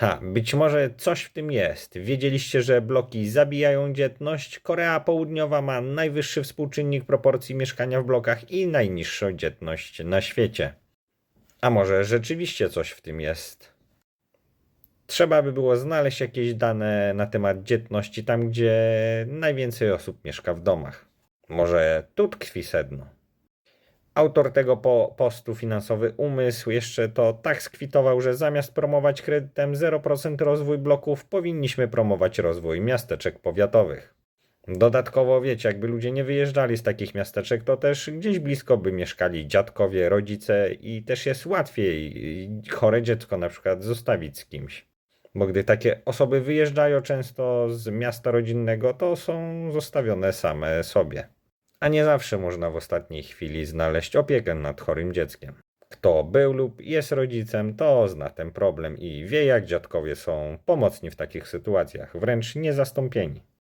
Ha, być może coś w tym jest. Wiedzieliście, że bloki zabijają dzietność? Korea Południowa ma najwyższy współczynnik proporcji mieszkania w blokach i najniższą dzietność na świecie. A może rzeczywiście coś w tym jest? Trzeba by było znaleźć jakieś dane na temat dzietności tam, gdzie najwięcej osób mieszka w domach. Może tu tkwi sedno. Autor tego po postu finansowy umysł jeszcze to tak skwitował, że zamiast promować kredytem 0% rozwój bloków, powinniśmy promować rozwój miasteczek powiatowych. Dodatkowo wiecie, jakby ludzie nie wyjeżdżali z takich miasteczek, to też gdzieś blisko by mieszkali dziadkowie, rodzice i też jest łatwiej chore dziecko na przykład zostawić z kimś. Bo gdy takie osoby wyjeżdżają często z miasta rodzinnego, to są zostawione same sobie. A nie zawsze można w ostatniej chwili znaleźć opiekę nad chorym dzieckiem. Kto był lub jest rodzicem, to zna ten problem i wie, jak dziadkowie są pomocni w takich sytuacjach, wręcz niezastąpieni.